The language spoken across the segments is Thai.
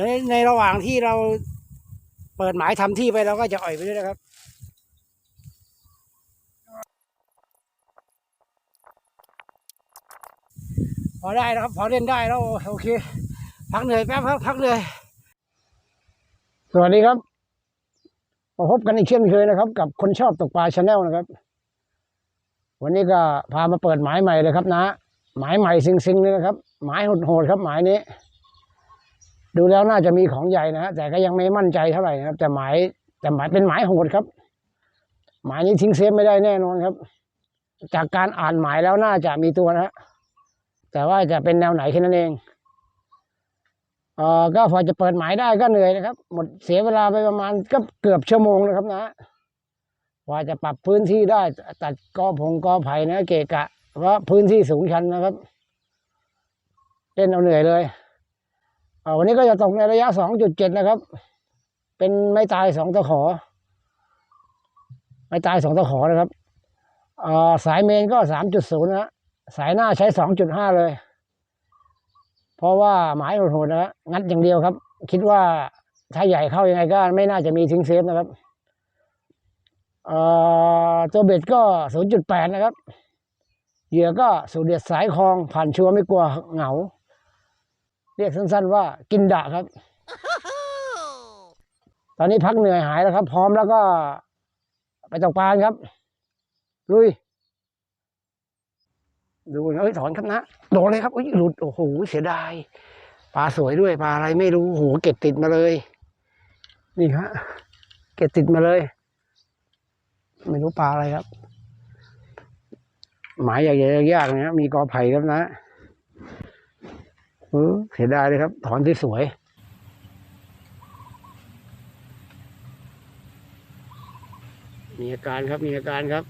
ดี๋ยวในระหว่างที่เราเปิดหมายทำที่ไปเราก็จะอ่อยไปด้วยนะครับพอได้แล้วครับ พอเล่นได้แล้วโอเค พักเหนื่อยแป๊บครับพักเหนื่อยสวัสดีครับมาพบกันอีกเช่นเคยนะครับ กับคนชอบตกปลาชาแนลนะครับ วันนี้ก็พามาเปิดหมายใหม่เลยครับนะ หมายใหม่ซิงๆเลยนะครับ หมายโหดๆครับหมายนี้ ดูแล้วน่าจะมีของใหญ่นะฮะแต่ก็ยังไม่มั่นใจเท่าไหร่นะครับ แต่หมายแต่หมายเป็นหมายโหดครับ หมายนี้ทิ้งเซฟไม่ได้แน่นอนครับ จากการอ่านหมายแล้วน่าจะมีตัวนะฮะแต่ว่าจะเป็นแนวไหนแค่นั้นเองเอ่อก็พอจะเปิดหมายได้ก็เหนื่อยนะครับ หมดเสียเวลาไปประมาณก็เกือบชั่วโมงนะครับนะกว่าจะปรับพื้นที่ได้ตัดกอผงกอไผ่นะเกะกะเพราะพื้นที่สูงชันนะครับเล่นเอาเหนื่อยเลย วันนี้ก็จะตกในระยะ 2.7 นะครับ เป็นไม้ตายสองตะขอ ไม้ตายสองตะขอนะครับาสายเมนก็ 3.0นะฮะสายหน้าใช้ 2.5 เลย เพราะว่าหมายโหดๆนะฮะงัดอย่างเดียวครับ คิดว่าถ้าใหญ่เข้ายังไงก็ไม่น่าจะมีทิ้งเซฟนะครับตัวเบ็ดก็ 0.8 นะครับ เหยื่อก็สูดเด็ดสายคลองผ่านชัวร์ไม่กลัวเหงา เรียกสั้นๆว่ากินดะครับ ตอนนี้พักเหนื่อยหายแล้วครับ พร้อมแล้วก็ ไปตกปลากันครับ ลุย ดูนะเอ้ยถอนครับนะโดนเลยครับอุ้ยหลุดโอ้โหเสียดายปลาสวยด้วยปลาอะไรไม่รู้โอ้โหเก็ดติดมาเลย นี่ฮะเก็ดติดมาเลย ไม่รู้ปลาอะไรครับ หมายใหญ่ๆยากๆเนี่ยมีกอไผ่ครับนะ เสียดายเลยครับ ถอนที่สวยมีอาการครับมีอาการครับ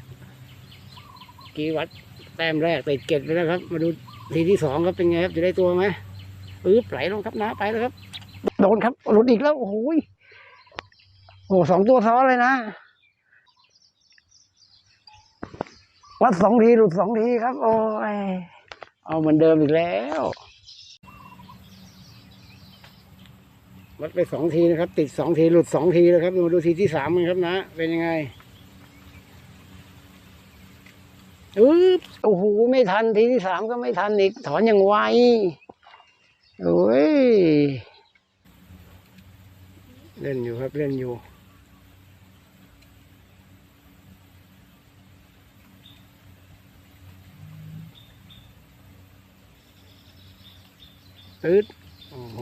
กีวัดแต้มแรกติดเก็ดไปแล้วครับ มาดูทีที่สองครับเป็นไงครับจะได้ตัวไหมปื๊บไหลลงครับน้าไปแล้วครับ โดนครับหลุดอีกแล้วโอ้โหโอ้สองตัวซ้อนเลยนะวัดสองทีหลุดสองทีครับ โอ้ยเอาเหมือนเดิมอีกแล้ว วัดไปสองทีนะครับ ติดสองทีหลุดสองทีแล้วครับมาดูทีที่สามกันครับนะ เป็นยังไงอึ๊บโอ้โหไม่ทันทีที่สามก็ไม่ทันอีก ถอนอย่างไวโอ้ยเล่นอยู่ครับเล่นอยู่ตืดโอ้โห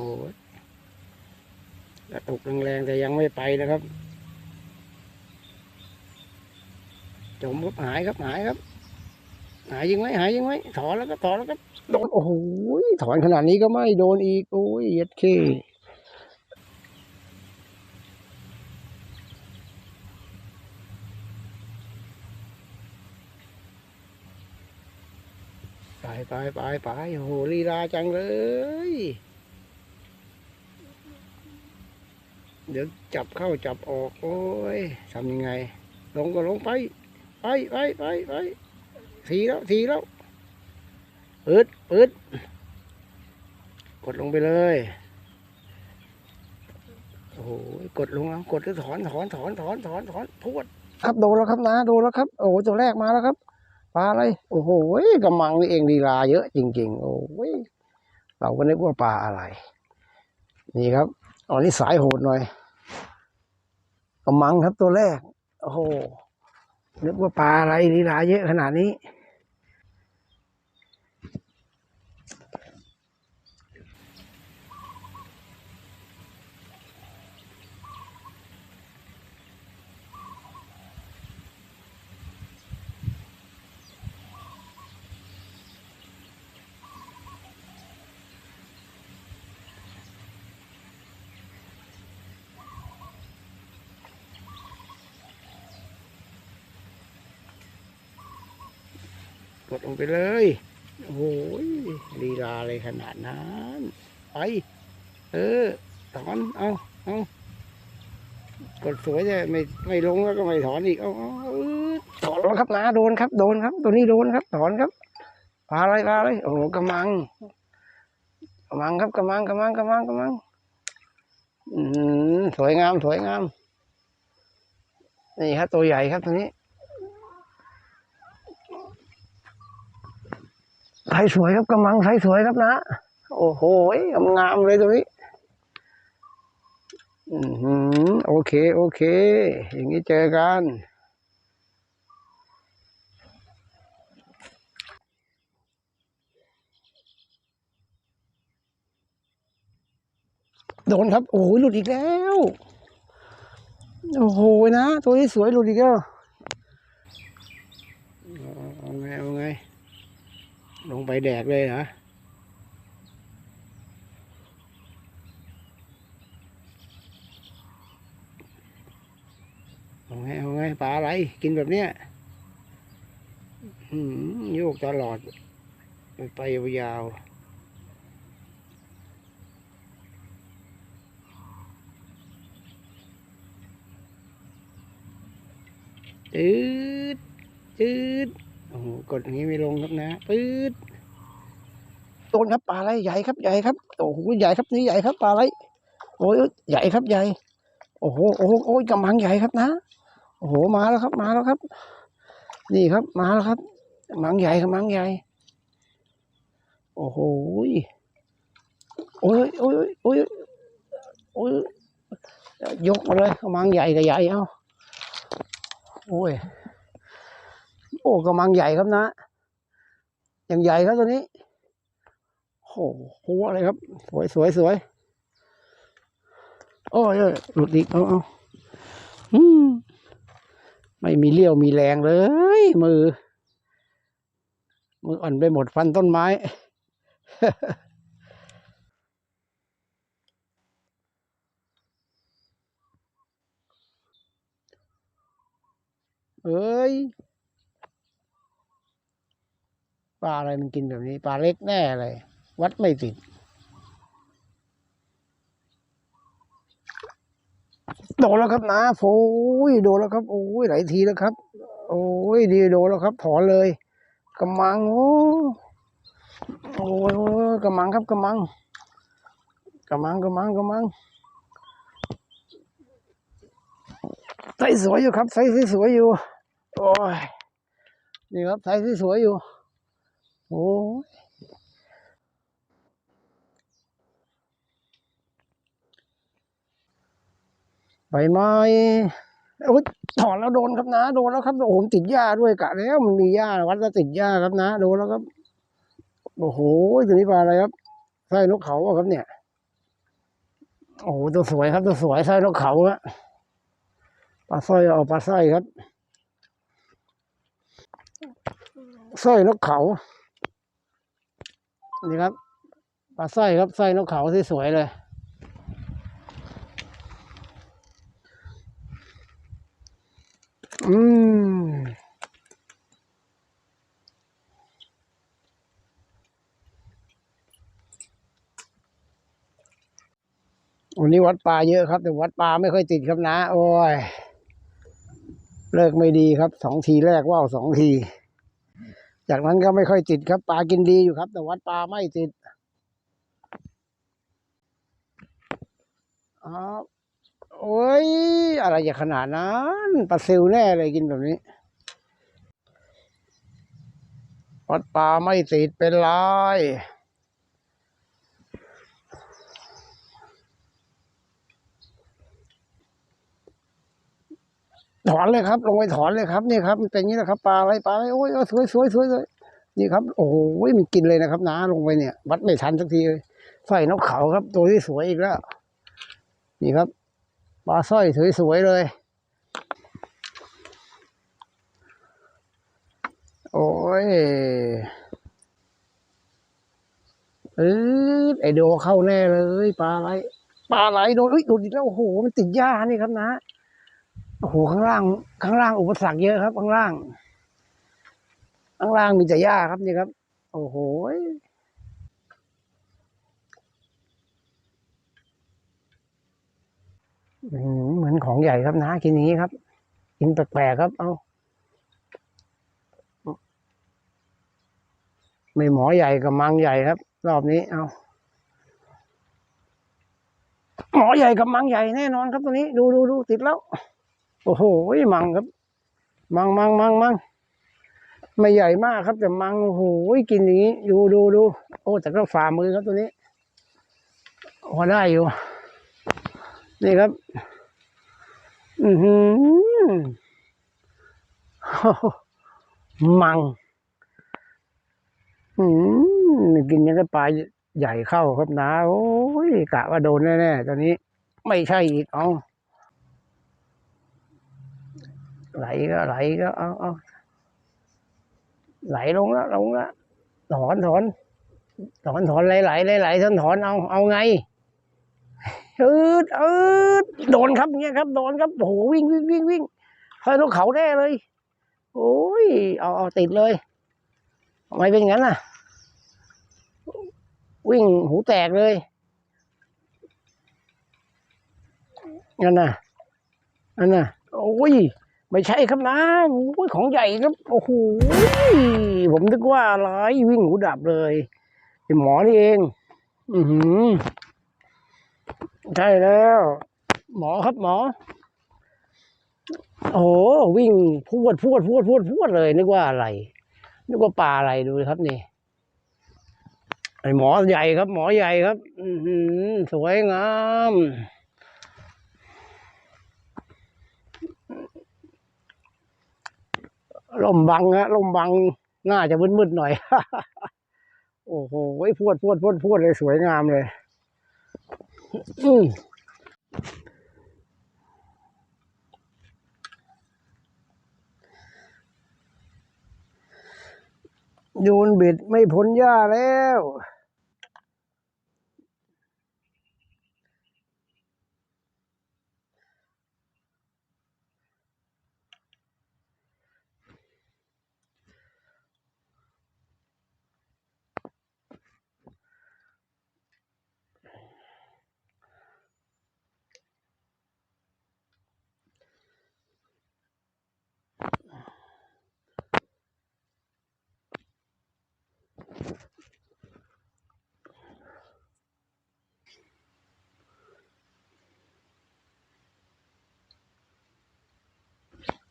กระตุกแรงๆแต่ยังไม่ไปนะครับ จมครับหายครับหายครับ หายยิงไหมหายยิงไหมถอนแล้วก็ถอนแล้วก็โดนโอ้โหถอนขนาดนี้ก็ไม่โดนอีกโอ้ยเย็ดเคไปไปไปไปโอ้โหลีลาจังเลย เดี๋ยวจับเข้าจับออกโอ้ยทำยังไง ลงก็ลงไป ไปไปไปไปทีแล้วทีแล้วปืดปืดกดลงไปเลยโอ้โหกดลงแล้วกดแล้วถอนถอนถอนถอนถอนถอนพวดครับโดนแล้วครับนะโดนแล้วครับ โอ้ตัวแรกมาแล้วครับปลาอะไรโอ้โหกำมังนี่เองลีลาเยอะจริง ๆ โอ้ยเราก็นึกว่าปลาอะไร นี่ครับ อ๋อนี่สายโหดหน่อยกำมังครับตัวแรก โอ้โหนึกว่าปลาอะไรลีลาเยอะขนาดนี้ ดลงไปเลย โอ้โหลีลาเลยขนาดนั้น ไป เออถอนเอาเอากดสวยจะไม่ไม่ลงแล้วก็ไม่ถอนอีกเอาเอาถอนแล้วครับนะโดนครับ โดนครับ ตัวนี้โดนครับ ถอนครับปลาอะไรปลาอะไรโอ้กระมังกระมังครับกระมังกระมังกระมังกระมังอืมสวยงามสวยงาม นี่ครับตัวใหญ่ครับตัวนี้ ไซส์สวยครับกำลังไซส์สวยครับนะ โอ้โหงามเลยตัวนี้อือหือโอเค โอเค อย่างนี้เจอกัน โดนครับ โอ้โหหลุดอีกแล้ว โอ้โหนะ ตัวนี้สวยหลุดอีกแล้วเอาไงเอาไง ลงไปแดกเลยเหรอเอาไงเอาไงปลาอะไร กินแบบเนี้ยโยกตลอด ไปยาวจืดจืด โอ้โหกดอย่างนี้ไม่ลงครับนะปื๊ดโดนครับปลาอะไรใหญ่ครับใหญ่ครับโอ้โหใหญ่ครับนี่ใหญ่ครับปลาอะไรโอ้ยใหญ่ครับใหญ่ โอ้โหโอ้โหโอ้ยกำลังใหญ่ครับนะโอ้โหมาแล้วครับมาแล้วครับ นี่ครับมาแล้วครับกำลังใหญ่กำลังใหญ่ โอ้โหโอ้ยโอ้ยโอ้ยโอ้ยยกมาเลยกำลังใหญ่กับใหญ่เอ้าโอ้ย โอ้กำลังใหญ่ครับนะ อย่างใหญ่ครับตัวนี้โอ้โหอะไรครับ สวยสวยสวยโอ้ยหลุดอีกเอาเอาอืมไม่มีเลี้ยวมีแรงเลย มือ มืออ่อนไปหมดฟันต้นไม้เอ้ย ปลาอะไรมันกินแบบนี้ ปลาเล็กแน่เลย วัดไม่ติด โดนแล้วครับนะโอ้ยโดนแล้วครับ โอ้ยหลายทีแล้วครับ โอ้ยดีโดนแล้วครับ ถอนเลยกำมังโอ้โอ้ยโอ้ยกำมังครับกำมังกำมังกำมังกำมังใส่สวยอยู่ครับใส่สวยอยู่โอ้ยนี่ครับใส่สวยอยู่ โอ้ยใบไม้โอ้ยถอนแล้วโดนครับนะ โดนแล้วครับโอ้โหติดหญ้าด้วยกะแล้วมันมีหญ้าวัดแล้วติดหญ้าครับนะโดนแล้วครับ โอ้โหตัวนี้ปลาอะไรครับไส้นกเขาครับเนี่ย โอ้โหตัวสวยครับตัวสวยไส้นกเขาอะปลาสร้อยเอาปลาสร้อยครับสร้อยนกเขา นี่ครับปลาสร้อยครับสร้อยนกเขาที่สวยเลย อืมวันนี้วัดปลาเยอะครับ แต่วัดปลาไม่ค่อยติดครับนะ โอ้ย เลิกไม่ดีครับสองทีแรกว่าวสองที จากนั้นก็ไม่ค่อยติดครับ ปลากินดีอยู่ครับ แต่วัดปลาไม่ติดอ๋อโอ้ย อะไรจะขนาดนั้นปลาซิวแน่เลยกินแบบนี้ วัดปลาไม่ติดเป็นไร ถอนเลยครับ ลงไปถอนเลยครับนี่ครับมันเป็นอย่างนี้นะครับปลาอะไรปลาอะไรโอ้ยสวยสวยสวยสวยนี่ครับ โอ้โหมันกินเลยนะครับน้าลงไปเนี่ย วัดไม่ทันสักทีเลยสร้อยนกเขาครับ ตัวที่สวยอีกแล้ว นี่ครับปลาสร้อยสวยๆเลย โอ้ยเออไอโดเข้าแน่เลย ปลาอะไรปลาอะไรโดนเฮ้ยโดนอีกแล้วโอ้โหมันติดหญ้านี่ครับนะ โอ้โหข้างล่าง ข้างล่างอุปสรรคเยอะครับ ข้างล่าง ข้างล่างมีแต่หญ้าครับนี่ครับ โอ้โหเหมือนของใหญ่ครับนะกินอย่างนี้ครับ กินแปลกๆครับ เอาไม่หมอใหญ่กับมังใหญ่ครับ รอบนี้ เอาหมอใหญ่กับมังใหญ่แน่นอนครับตัวนี้ ดูดูดูติดแล้ว โอ้โหมังครับ มังมังมังมังไม่ใหญ่มากครับแต่มังโอ้โหกินอย่างนี้ ดูดูดูโอ้ แต่ก็ฝ่ามือครับตัวนี้พอได้อยู่ นี่ครับ อือหือมัง อืมกินยังก็ปลาใหญ่เข้าครับนะ โอ้ยกะว่าโดนแน่ๆตอนนี้ ไม่ใช่อีกเอา ไหลก็ไหลก็เอาเอาไหลลงแล้วลงแล้วถอนถอนถอนถอนไหลไหลไหลไหลถอนถอนเอาเอาไงอืดอืดโดนครับเงี้ยครับโดนครับโหวิ่งวิ่งวิ่งวิ่งเฮ้ยนกเขาแน่เลยโอ้ยเอาเอาติดเลยทำไมเป็นงั้นน่ะ วิ่งหูแตกเลยนั่นน่ะนั่นน่ะโอ้ย ไม่ใช่ครับนะโอ้ยของใหญ่ครับ โอ้โหผมนึกว่าอะไรวิ่งหูดับเลยไอหมอนี่เอง อือหือใช่แล้ว หมอครับหมอ โอ้วิ่งพวดพวดพวดพวดพวดเลย นึกว่าอะไร นึกว่าปลาอะไรดูครับนี่ไอหมอใหญ่ครับ หมอใหญ่ครับ อือหือสวยงาม ลมบังฮะลมบังน่าจะมืดๆหน่อย โอ้โหพวดพวดพวดพวดเลยสวยงามเลยอืโยนบิดไม่พ้นหญ้าแล้ว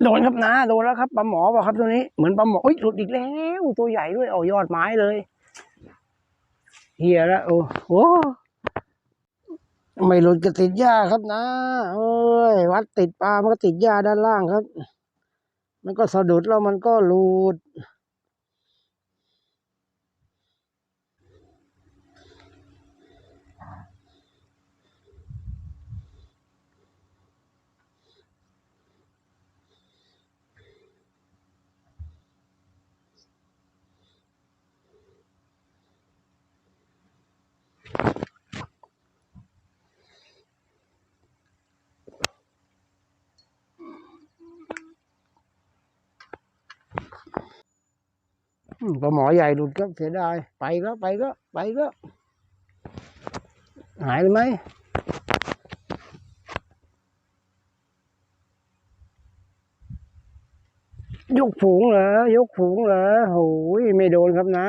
โดนครับนะโดนแล้วครับปลาหมอป่ะครับตัวนี้เหมือนปลาหมออุ้ยหลุดอีกแล้วตัวใหญ่ด้วยเอายอดไม้เลยเฮียละโอ้โหไม่หลุดก็ติดหญ้าครับนะเอ้ยวัดติดปลามันก็ติดหญ้าด้านล่างครับ มันก็สะดุดแล้วมันก็หลุด ปลาหมอใหญ่หลุดครับเสียดาย ไปก็ไปก็ไปก็หายเลยไหมยกฝูงเหรอยกฝูงเหรอโอ้ยไม่โดนครับนะ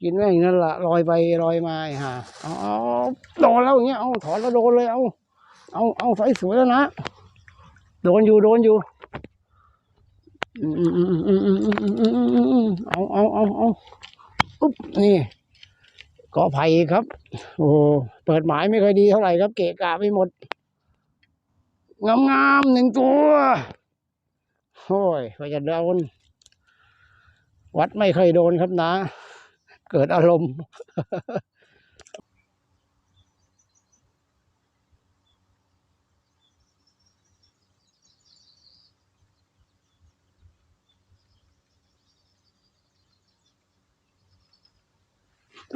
กินได้อย่งนั้นละลอยไปลอยมาไอ้ห่าเอาเอโดนแล้วอย่างเงี้ยเอาถอนแล้วโดนเลยเอาเอาเอาใสสวยแล้วนะ โดนอยู่โดนอยู่ เอาเอาเอาเอาอุ๊บนี่กอไผ่ครับ โอ้เปิดหมายไม่ค่อยดีเท่าไหร่ครับ เกะกะไปหมด งามงามๆหนึ่งตัวโอ้ยก็จะโดน วัดไม่เคยโดนครับนะ เกิดอารมณ์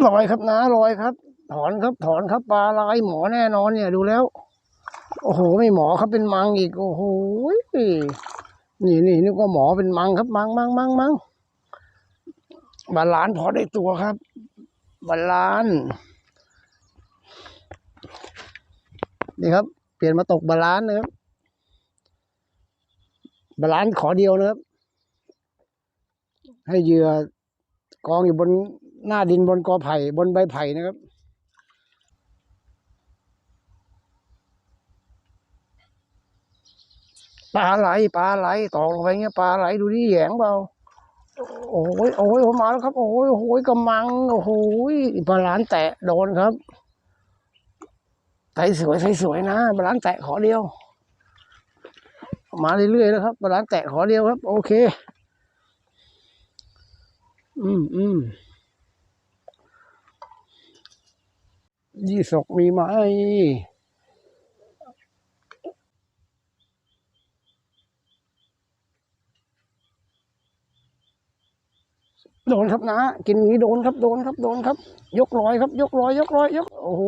ลอยครับนะลอยครับ ถอนครับถอนครับปลาลายหมอแน่นอนเนี่ยดูแล้ว โอ้โห ไม่หมอครับเป็นมังอีกโอ้โหนี่นี่นึกว่าหมอเป็นมังครับมังมังมังมังบาลานพอได้ตัวครับบาลานนี่ครับ เปลี่ยนมาตกบาลานนะครับบาลานขอเดียวนะครับ ให้เหยื่อกองอยู่บน หน้าดินบนกอไผ่บนใบไผ่นะครับ ปลาไหลปลาไหลตอกลงไปเงี้ยปลาไหลดูดิแยงเปล่าโอ้ยโอ้ยผมมาแล้วครับ โอ้ยโอ้ยกำมัง โอ้ยปลาลานแตะโดนครับไถสวยไถสวยนะปลาลานแตะขอเดียว มาเรื่อยๆแล้วครับปลาลานแตะขอเดียวครับ โอเค อืมอืม ยี่สกมีไหมโดนครับนะกินงนี้โดนครับโดนครับโดนครับ ยกลอยครับ ยกลอย ยกลอยยกโอ้โห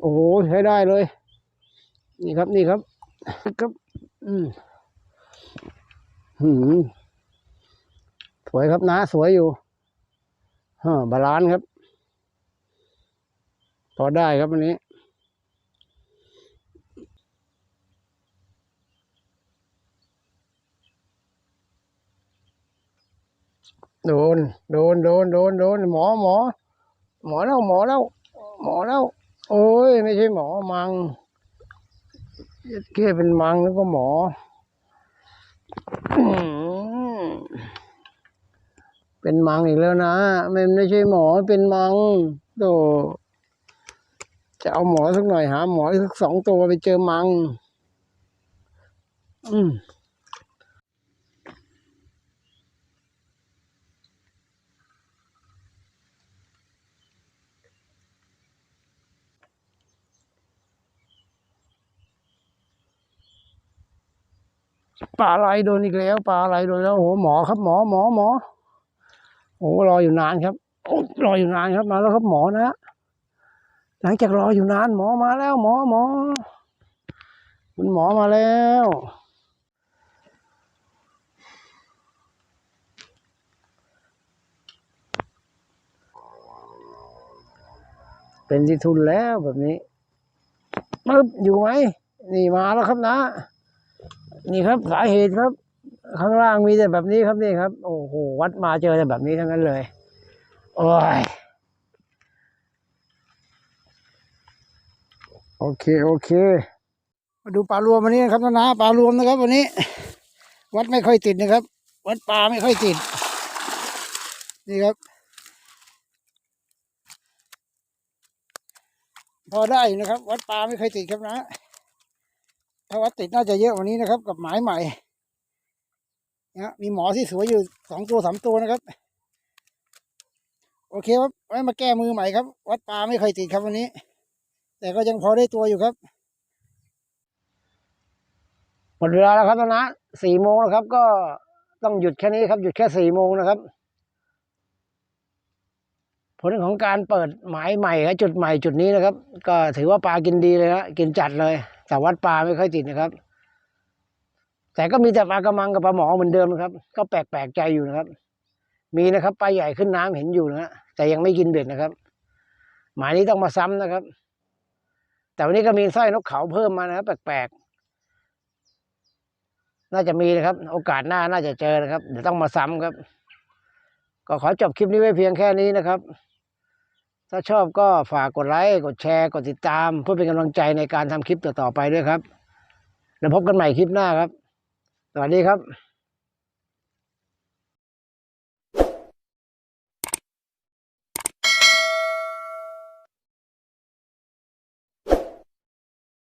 โอ้โหใช้ได้เลย นี่ครับนี่ครับครับ อืมหืมสวยครับนะสวยอยู่ฮะบาลานครับ พอได้ครับวันนี้ โดน โดน โดน โดน โดน หมอ หมอ หมอแล้ว หมอแล้ว หมอแล้ว โอ้ย ไม่ใช่หมอ มังแค่เป็นมังแล้วก็หมออื้อหือเป็นมังอีกแล้วนะมันไม่ใช่หมอเป็นมังโต จะเอาหมอสักหน่อยหาหมอสักสองตัวไปเจอมัง อืมปลาไหลโดนอีกแล้วปลาไหลโดนแล้วโอ้โหหมอครับหมอหมอหมอโอ้รออยู่นานครับโอ้รออยู่นานครับมาแล้วครับหมอนะ หลังจากรออยู่นานหมอมาแล้วหมอหมอ คุณหมอมาแล้วเป็นที่ทุนแล้วแบบนี้ปึ๊บอยู่ไหมนี่มาแล้วครับนะ นี่ครับสาเหตุครับ ข้างล่างมีแต่แบบนี้ครับนี่ครับ โอ้โหวัดมาเจอแต่แบบนี้ทั้งนั้นเลย โอ้ย โอเคโอเค มาดูปลารวมวันนี้นะครับนะปลารวมนะครับ วันนี้ วัดไม่ค่อยติดนะครับ วัดปลาไม่ค่อยติด นี่ครับ พอได้นะครับ วัดปลาไม่ค่อยติดครับนะ ถ้าวัดติดน่าจะเยอะว่านี้นะครับ กับหมายใหม่นะมีหมอที่สวยอยู่สองตัวสามตัวนะครับ โอเคครับไว้มาแก้มือใหม่ครับ วัดปลาไม่ค่อยติดครับวันนี้ แต่ก็ยังพอได้ตัวอยู่ครับหมดเวลาแล้วครับตอนนะสี่โมงแล้วครับ ก็ต้องหยุดแค่นี้ครับ หยุดแค่สี่โมงนะครับ ผลของการเปิดหมายใหม่ครับจุดใหม่จุดนี้นะครับ ก็ถือว่าปลากินดีเลยนะกินจัดเลย แต่วัดปลาไม่ค่อยติดนะครับ แต่ก็มีแต่ปลากระมังกับปลาหมอเหมือนเดิมนะครับ ก็แปลกแปกใจอยู่นะครับ มีนะครับปลาใหญ่ขึ้นน้ำเห็นอยู่นะฮะแต่ยังไม่กินเบ็ดนะครับ หมายนี้ต้องมาซ้ำนะครับ แต่วันนี้ก็มีสร้อยนกเขาเพิ่มมานะครับแปลกๆ น่าจะมีนะครับ โอกาสหน้าน่าจะเจอนะครับ เดี๋ยวต้องมาซ้ำครับ ก็ขอจบคลิปนี้ไว้เพียงแค่นี้นะครับ ถ้าชอบก็ฝากกดไลค์ กดแชร์ กดติดตาม เพื่อเป็นกำลังใจในการทำคลิปต่อๆไปด้วยครับ แล้วพบกันใหม่คลิปหน้าครับ สวัสดีครับ